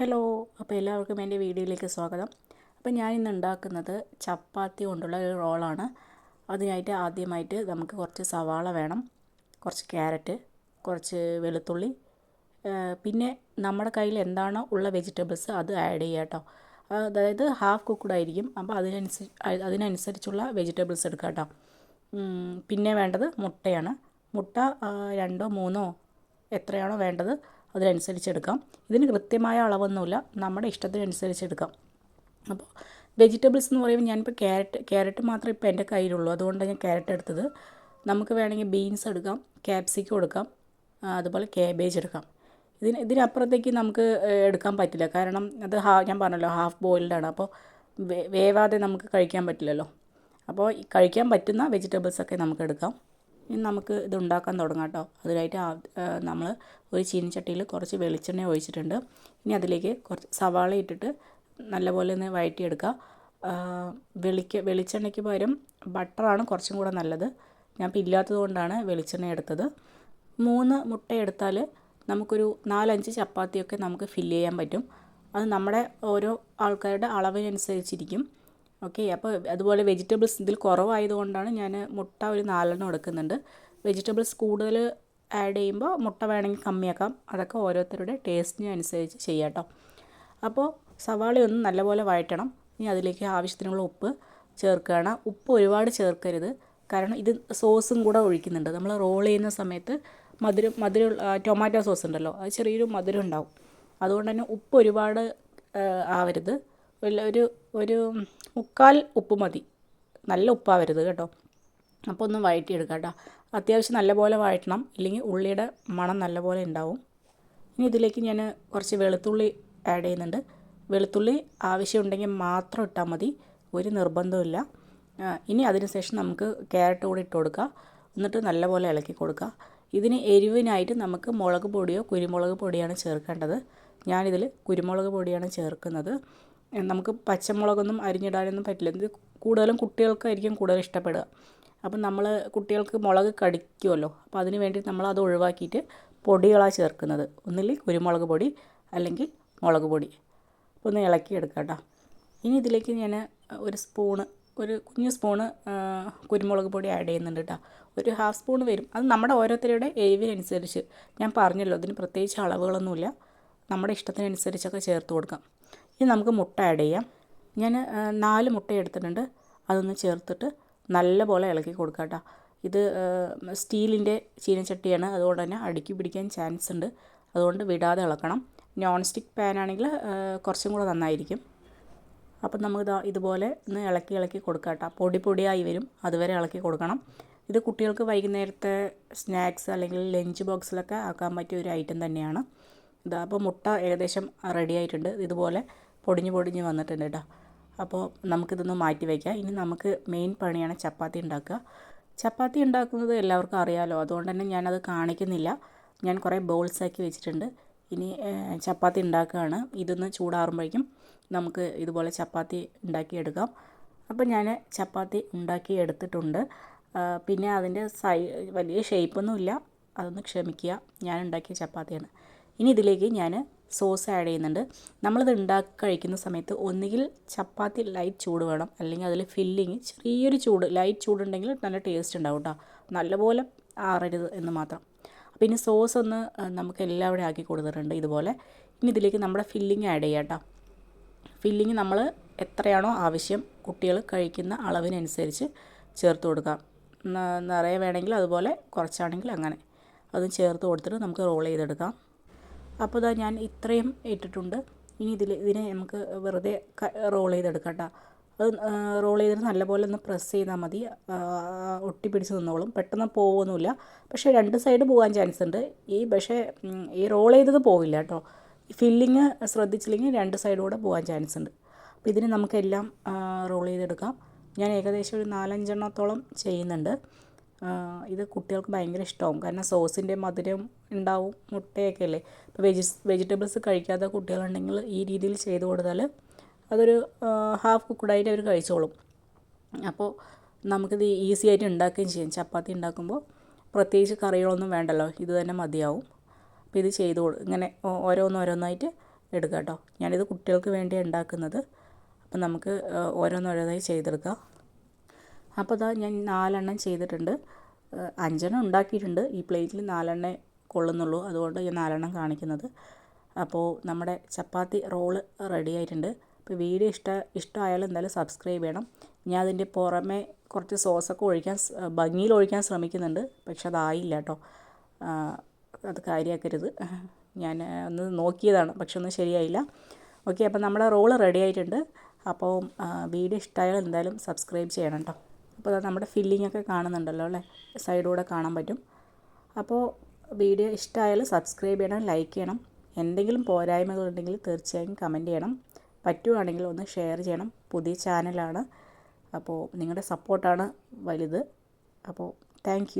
Hello അപ്പോൾ എല്ലാവർക്കും എന്റെ വീഡിയോയിലേക്ക് സ്വാഗതം. അപ്പോൾ ഞാൻ ഇന്ന് ഉണ്ടാക്കുന്നത് ചപ്പാത്തി കൊണ്ടുള്ള ഒരു റോളാണ്. അതിനായിട്ട് ആദ്യമായിട്ട് നമുക്ക് കുറച്ച് സവാള വേണം കുറച്ച് ക്യാരറ്റ് കുറച്ച് വെളുത്തുള്ളി പിന്നെ നമ്മുടെ കയ്യിൽ എന്താണോ ഉള്ള വെജിറ്റബിൾസ് അത് ആഡ് ചെയ്യുക കേട്ടോ. അതായത് ഹാഫ് കുക്ക്ഡ് ആയിരിക്കും. അപ്പോൾ അതിനനുസരിച്ച് അതിനനുസരിച്ചുള്ള വെജിറ്റബിൾസ് എടുക്കുക കേട്ടോ. പിന്നെ വേണ്ടത് മുട്ടയാണ്. മുട്ട രണ്ടോ മൂന്നോ എത്രയാണോ വേണ്ടത് അതിനനുസരിച്ച് എടുക്കാം ഇതിന് കൃത്യമായ അളവൊന്നുമില്ല. നമ്മുടെ ഇഷ്ടത്തിനനുസരിച്ച് എടുക്കാം അപ്പോൾ വെജിറ്റബിൾസ് എന്ന് പറയുമ്പോൾ ഞാനിപ്പോൾ ക്യാരറ്റ് ക്യാരറ്റ് മാത്രമേ ഇപ്പോൾ എന്റെ കയ്യിലുള്ളൂ. അതുകൊണ്ടാണ് ഞാൻ ക്യാരറ്റ് എടുത്തത്. നമുക്ക് വേണമെങ്കിൽ ബീൻസ് എടുക്കാം ക്യാപ്സിക്കം എടുക്കാം അതുപോലെ കാബേജ് എടുക്കാം. ഇതിന് ഇതിനപ്പുറത്തേക്ക് നമുക്ക് എടുക്കാൻ പറ്റില്ല. കാരണം അത് ഹാ ഞാൻ പറഞ്ഞല്ലോ ഹാഫ് ബോയിൽഡ് ആണ്. അപ്പോൾ വേവാതെ നമുക്ക് കഴിക്കാൻ പറ്റില്ലല്ലോ. അപ്പോൾ കഴിക്കാൻ പറ്റുന്ന വെജിറ്റബിൾസൊക്കെ നമുക്ക് എടുക്കാം. ഇനി നമുക്ക് ഇത് ഉണ്ടാക്കാൻ തുടങ്ങാം കേട്ടോ. അതിനായിട്ട് നമ്മൾ ഒരു ചീനിച്ചട്ടിയിൽ കുറച്ച് വെളിച്ചെണ്ണ ഒഴിച്ചിട്ടുണ്ട്. ഇനി അതിലേക്ക് കുറച്ച് സവാള ഇട്ടിട്ട് നല്ലപോലെ ഒന്ന് വഴറ്റിയെടുക്കുക വെളിക്ക് വെളിച്ചെണ്ണയ്ക്ക് പകരം ബട്ടറാണ് കുറച്ചും കൂടെ നല്ലത്. ഞാൻ ഇല്ലാത്തത് കൊണ്ടാണ് വെളിച്ചെണ്ണ എടുത്തത്. മൂന്ന് മുട്ട എടുത്താൽ നമുക്കൊരു നാലഞ്ച് ചപ്പാത്തിയൊക്കെ നമുക്ക് ഫില്ല് ചെയ്യാൻ പറ്റും. അത് നമ്മുടെ ഓരോ ആൾക്കാരുടെ അളവിനനുസരിച്ചിരിക്കും. ഓക്കെ അപ്പോൾ അതുപോലെ വെജിറ്റബിൾസ് ഇതിൽ കുറവായതുകൊണ്ടാണ് ഞാൻ മുട്ട ഒരു നാലെണ്ണം എടുക്കുന്നുണ്ട്. വെജിറ്റബിൾസ് കൂടുതൽ ആഡ് ചെയ്യുമ്പോൾ മുട്ട വേണമെങ്കിൽ കമ്മിയാക്കാം. അതൊക്കെ ഓരോരുത്തരുടെ ടേസ്റ്റിന് അനുസരിച്ച് ചെയ്യാം അപ്പോൾ സവാള ഒന്ന് നല്ലപോലെ വഴറ്റണം. ഇനി അതിലേക്ക് ആവശ്യത്തിനുള്ള ഉപ്പ് ചേർക്കുകയാണ്. ഉപ്പ് ഒരുപാട് ചേർക്കരുത്. കാരണം ഇത് സോസും കൂടെ ഒഴിക്കുന്നുണ്ട്. നമ്മൾ റോൾ ചെയ്യുന്ന സമയത്ത് മധുരം മധുരം ടൊമാറ്റോ സോസ് ഉണ്ടല്ലോ അത് ചെറിയൊരു മധുരം ഉണ്ടാവും. അതുകൊണ്ട് തന്നെ ഉപ്പ് ഒരുപാട് ആവരുത്. ഒരു ഒരു മുക്കാൽ ഉപ്പ് മതി. നല്ല ഉപ്പാവരുത് കേട്ടോ. അപ്പോൾ ഒന്ന് വഴറ്റിയെടുക്കാം കേട്ടോ. അത്യാവശ്യം നല്ലപോലെ വഴറ്റണം. ഇല്ലെങ്കിൽ ഉള്ളിയുടെ മണം നല്ലപോലെ ഉണ്ടാവും. ഇനി ഇതിലേക്ക് ഞാൻ കുറച്ച് വെളുത്തുള്ളി ആഡ് ചെയ്യുന്നുണ്ട്. വെളുത്തുള്ളി ആവശ്യമുണ്ടെങ്കിൽ മാത്രം ഇട്ടാൽ മതി. ഒരു നിർബന്ധമില്ല ഇനി അതിനുശേഷം നമുക്ക് ക്യാരറ്റ് കൂടി ഇട്ട് കൊടുക്കുക എന്നിട്ട് നല്ലപോലെ ഇളക്കി കൊടുക്കുക ഇതിന് എരിവിനായിട്ട് നമുക്ക് മുളക് പൊടിയോ കുരുമുളക് പൊടിയാണ് ചേർക്കേണ്ടത്. ഞാനിതിൽ കുരുമുളക് പൊടിയാണ് ചേർക്കുന്നത്. നമുക്ക് പച്ചമുളകൊന്നും അരിഞ്ഞിടാനൊന്നും പറ്റില്ല. ഇത് കൂടുതലും കുട്ടികൾക്കായിരിക്കും കൂടുതൽ ഇഷ്ടപ്പെടുക. അപ്പം നമ്മൾ കുട്ടികൾക്ക് മുളക് കടിക്കുമല്ലോ. അപ്പോൾ അതിന് വേണ്ടി നമ്മൾ അത് ഒഴിവാക്കിയിട്ട് പൊടികളാണ് ചേർക്കുന്നത്. ഒന്നില്ലെങ്കിൽ കുരുമുളക് പൊടി അല്ലെങ്കിൽ മുളക് പൊടി. ഒന്ന് ഇളക്കി എടുക്കാം കേട്ടോ. ഇനി ഇതിലേക്ക് ഞാൻ ഒരു സ്പൂണ് ഒരു കുഞ്ഞു സ്പൂണ് കുരുമുളക് പൊടി ആഡ് ചെയ്യുന്നുണ്ട് കേട്ടോ. ഒരു ഹാഫ് സ്പൂൺ വരും. അത് നമ്മുടെ ഓരോരുത്തരുടെ എരിവിനനുസരിച്ച്. ഞാൻ പറഞ്ഞല്ലോ അതിന് പ്രത്യേകിച്ച് അളവുകളൊന്നുമില്ല. നമ്മുടെ ഇഷ്ടത്തിനനുസരിച്ചൊക്കെ ചേർത്ത് കൊടുക്കാം. ഇനി നമുക്ക് മുട്ട ആഡ് ചെയ്യാം. ഞാൻ നാല് മുട്ട എടുത്തിട്ടുണ്ട്. അതൊന്ന് ചേർത്തിട്ട് നല്ലപോലെ ഇളക്കി കൊടുക്കാം കേട്ടോ ഇത് സ്റ്റീലിന്റെ ചീനച്ചട്ടിയാണ്. അതുകൊണ്ട് തന്നെ അടുക്കി പിടിക്കാൻ ചാൻസ് ഉണ്ട്. അതുകൊണ്ട് വിടാതെ ഇളക്കണം. നോൺ സ്റ്റിക്ക് പാൻ ആണെങ്കിൽ കുറച്ചും കൂടെ നന്നായിരിക്കും. അപ്പം നമുക്ക് ഇതുപോലെ ഒന്ന് ഇളക്കി ഇളക്കി കൊടുക്കാം കേട്ടോ പൊടി പൊടിയായി വരും. അതുവരെ ഇളക്കി കൊടുക്കണം. ഇത് കുട്ടികൾക്ക് വൈകുന്നേരത്തെ സ്നാക്സ് അല്ലെങ്കിൽ ലഞ്ച് ബോക്സിലൊക്കെ ആക്കാൻ പറ്റിയ ഒരു ഐറ്റം തന്നെയാണ്. ഇതാ അപ്പോൾ മുട്ട ഏകദേശം റെഡി ആയിട്ടുണ്ട്. ഇതുപോലെ പൊടിഞ്ഞ് പൊടിഞ്ഞ് വന്നിട്ടുണ്ട് കേട്ടോ അപ്പോൾ നമുക്കിതൊന്ന് മാറ്റി വയ്ക്കാം. ഇനി നമുക്ക് മെയിൻ പണിയാണ് ചപ്പാത്തി ഉണ്ടാക്കുക. ചപ്പാത്തി ഉണ്ടാക്കുന്നത് എല്ലാവർക്കും അറിയാമല്ലോ അതുകൊണ്ട് തന്നെ ഞാനത് കാണിക്കുന്നില്ല. ഞാൻ കുറേ ബോൾസാക്കി വെച്ചിട്ടുണ്ട്. ഇനി ചപ്പാത്തി ഉണ്ടാക്കുകയാണ്. ഇതൊന്ന് ചൂടാറുമ്പോഴേക്കും നമുക്ക് ഇതുപോലെ ചപ്പാത്തി ഉണ്ടാക്കിയെടുക്കാം. അപ്പോൾ ഞാൻ ചപ്പാത്തി ഉണ്ടാക്കി എടുത്തിട്ടുണ്ട്. പിന്നെ അതിന്റെ സൈ വലിയ ഷേപ്പൊന്നുമില്ല അതൊന്ന് ക്ഷമിക്കുക. ഞാൻ ഉണ്ടാക്കിയ ചപ്പാത്തിയാണ്. ഇനി ഇതിലേക്ക് ഞാൻ സോസ് ആഡ് ചെയ്യുന്നുണ്ട്. നമ്മളിത് ഉണ്ടാക്കി കഴിക്കുന്ന സമയത്ത് ഒന്നുകിൽ ചപ്പാത്തി ലൈറ്റ് ചൂട് വേണം. അല്ലെങ്കിൽ അതിൽ ഫില്ലിങ് ചെറിയൊരു ചൂട് ലൈറ്റ് ചൂടുണ്ടെങ്കിൽ നല്ല ടേസ്റ്റ് ഉണ്ടാവും കേട്ടോ നല്ലപോലെ ആറരുത് എന്ന് മാത്രം. പിന്നെ സോസ് ഒന്ന് നമുക്ക് എല്ലാവരും ആക്കി കൊടുത്തിട്ടുണ്ട് ഇതുപോലെ. ഇനി ഇതിലേക്ക് നമ്മുടെ ഫില്ലിങ് ആഡ് ചെയ്യാം കേട്ടോ ഫില്ലിങ് നമ്മൾ എത്രയാണോ ആവശ്യം കുട്ടികൾ കഴിക്കുന്ന അളവിനനുസരിച്ച് ചേർത്ത് കൊടുക്കാം. നിറയെ വേണമെങ്കിൽ അതുപോലെ കുറച്ചാണെങ്കിൽ അങ്ങനെ. അതും ചേർത്ത് കൊടുത്തിട്ട് നമുക്ക് റോൾ ചെയ്തെടുക്കാം. അപ്പോൾ ഇതാ ഞാൻ ഇത്രയും ഇട്ടിട്ടുണ്ട്. ഇനി ഇതിൽ ഇതിനെ നമുക്ക് വെറുതെ റോൾ ചെയ്തെടുക്കണ്ട അത് റോൾ ചെയ്തിട്ട് നല്ലപോലെ ഒന്ന് പ്രസ് ചെയ്താൽ മതി. ഒട്ടിപ്പിടിച്ച് നിന്നോളും. പെട്ടെന്ന് പോകുന്നില്ല പക്ഷേ രണ്ട് സൈഡ് പോകാൻ ചാൻസ് ഉണ്ട്. ഈ പക്ഷേ ഈ റോൾ ചെയ്തത് പോവില്ല കേട്ടോ. ഫില്ലിങ് ശ്രദ്ധിച്ചില്ലെങ്കിൽ രണ്ട് സൈഡ് കൂടെ പോകാൻ ചാൻസ് ഉണ്ട്. അപ്പോൾ ഇതിന് നമുക്കെല്ലാം റോൾ ചെയ്തെടുക്കാം. ഞാൻ ഏകദേശം ഒരു നാലഞ്ചെണ്ണത്തോളം ചെയ്യുന്നുണ്ട്. ഇത് കുട്ടികൾക്ക് ഭയങ്കര ഇഷ്ടമാവും കാരണം സോസിന്റെ മധുരം ഉണ്ടാവും മുട്ടയൊക്കെ അല്ലേ ഇപ്പോൾ വെജി വെജിറ്റബിൾസ് കഴിക്കാത്ത കുട്ടികളുണ്ടെങ്കിൽ ഈ രീതിയിൽ ചെയ്ത് കൊടുത്താൽ അതൊരു ഹാഫ് കുക്കഡായിട്ട് അവർ കഴിച്ചോളും. അപ്പോൾ നമുക്കിത് ഈസി ആയിട്ട് ഉണ്ടാക്കുകയും ചെയ്യാം. ചപ്പാത്തി ഉണ്ടാക്കുമ്പോൾ പ്രത്യേകിച്ച് കറികളൊന്നും വേണ്ടല്ലോ. ഇത് തന്നെ മതിയാവും. അപ്പോൾ ഇത് ചെയ്ത് ഇങ്ങനെ ഓരോന്നോരോന്നായിട്ട് എടുക്കുക കേട്ടോ. ഞാനിത് കുട്ടികൾക്ക് വേണ്ടി ഉണ്ടാക്കുന്നത്. അപ്പം നമുക്ക് ഓരോന്നോരോന്നായി ചെയ്തെടുക്കാം. അപ്പോൾ അതാ ഞാൻ നാലെണ്ണം ചെയ്തിട്ടുണ്ട്. അഞ്ചെണ്ണം ഉണ്ടാക്കിയിട്ടുണ്ട്. ഈ പ്ലേറ്റിൽ നാലെണ്ണേ കൊള്ളുന്നുള്ളൂ. അതുകൊണ്ട് ഞാൻ നാലെണ്ണം കാണിക്കുന്നത്. അപ്പോൾ നമ്മുടെ ചപ്പാത്തി റോൾ റെഡി ആയിട്ടുണ്ട്. അപ്പോൾ വീഡിയോ ഇഷ്ട ഇഷ്ടമായാലും എന്തായാലും സബ്സ്ക്രൈബ് ചെയ്യണം. ഞാൻ അതിന്റെ പുറമെ കുറച്ച് സോസൊക്കെ ഒഴിക്കാൻ ഭംഗിയിൽ ഒഴിക്കാൻ ശ്രമിക്കുന്നുണ്ട്. പക്ഷെ അതായില്ല കേട്ടോ. അത് കാര്യമാക്കരുത് ഞാൻ ഒന്ന് നോക്കിയതാണ്. പക്ഷെ ഒന്നും ശരിയായില്ല. ഓക്കെ അപ്പോൾ നമ്മുടെ റോൾ റെഡി ആയിട്ടുണ്ട്. അപ്പോൾ വീഡിയോ ഇഷ്ടമായാലും എന്തായാലും സബ്സ്ക്രൈബ് ചെയ്യണം കേട്ടോ. അപ്പോൾ നമ്മുടെ ഫില്ലിംഗ് ഒക്കെ കാണുന്നുണ്ടല്ലോ അല്ലേ? സൈഡിലൂടെ കാണാൻ പറ്റും. അപ്പോൾ വീഡിയോ ഇഷ്ടമായാലും സബ്സ്ക്രൈബ് ചെയ്യണം ലൈക്ക് ചെയ്യണം. എന്തെങ്കിലും പോരായ്മകളുണ്ടെങ്കിൽ തീർച്ചയായും കമന്റ് ചെയ്യണം. പറ്റുവാണെങ്കിൽ ഒന്ന് ഷെയർ ചെയ്യണം. പുതിയ ചാനലാണ് അപ്പോൾ നിങ്ങളുടെ സപ്പോർട്ടാണ് വലുത്. അപ്പോൾ താങ്ക്